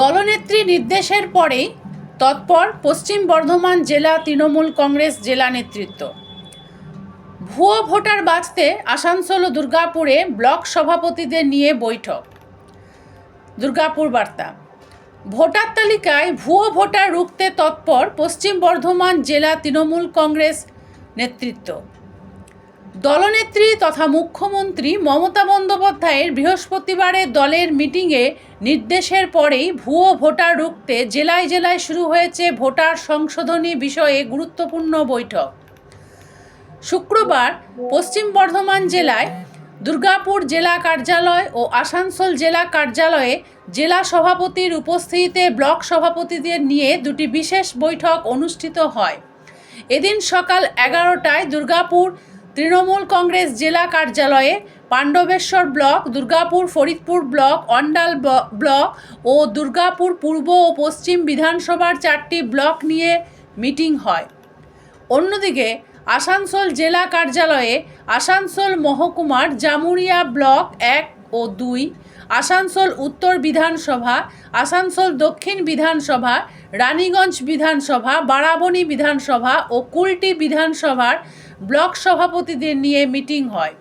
দলনেত্রী নির্দেশের পরেই তৎপর পশ্চিম বর্ধমান জেলা তৃণমূল কংগ্রেস জেলা নেতৃত্ব। ভুয়ো ভোটার বাঁচতে আসানসোল ও দুর্গাপুরে ব্লক সভাপতিদের নিয়ে বৈঠক। দুর্গাপুর বার্তা। ভোটার তালিকায় ভুয়ো ভোটার রুখতে তৎপর পশ্চিম বর্ধমান জেলা তৃণমূল কংগ্রেস নেতৃত্ব। দলনেত্রী তথা মুখ্যমন্ত্রী মমতা বন্দ্যোপাধ্যায়ের বৃহস্পতিবারের দলের মিটিংয়ে নির্দেশের পরেই ভুয়ো ভোটার রুখতে জেলায় জেলায় শুরু হয়েছে ভোটার সংশোধনী বিষয়ে গুরুত্বপূর্ণ বৈঠক। শুক্রবার পশ্চিম বর্ধমান জেলায় দুর্গাপুর জেলা কার্যালয় ও আসানসোল জেলা কার্যালয়ে জেলা সভাপতির উপস্থিতিতে ব্লক সভাপতিদের নিয়ে দুটি বিশেষ বৈঠক অনুষ্ঠিত হয়। এদিন সকাল এগারোটায় দুর্গাপুর তৃণমূল কংগ্রেস জেলা কার্যালয়ে Pandabeswar block, Durgapur Faridpur block, Andal block ও দুর্গাপুর পূর্ব ও পশ্চিম বিধানসভার চারটি ব্লক নিয়ে মিটিং হয়। অন্যদিকে আসানসোল জেলা কার্যালয়ে আসানসোল মহকুমার জামুরিয়া ব্লক এক ও দুই, আসানসোল উত্তর বিধানসভা, আসানসোল দক্ষিণ বিধানসভা, রানীগঞ্জ বিধানসভা, বারাবণী বিধানসভা ও কুলটি বিধানসভার ব্লক সভাপতিদের নিয়ে মিটিং হয়।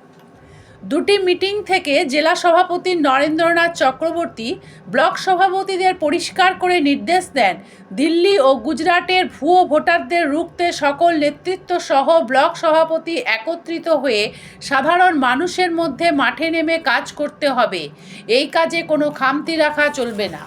দুটি মিটিং থেকে জেলা সভাপতি নরেন্দ্রনাথ চক্রবর্তী ব্লক সভাপতিদের পরিষ্কার করে নির্দেশ দেন, দিল্লি ও গুজরাটের ভুয়ো ভোটারদের রুখতে সকল নেতৃত্ব সহ ব্লক সভাপতি একত্রিত হয়ে সাধারণ মানুষের মধ্যে মাঠে নেমে কাজ করতে হবে। এই কাজে কোনো খামতি রাখা চলবে না।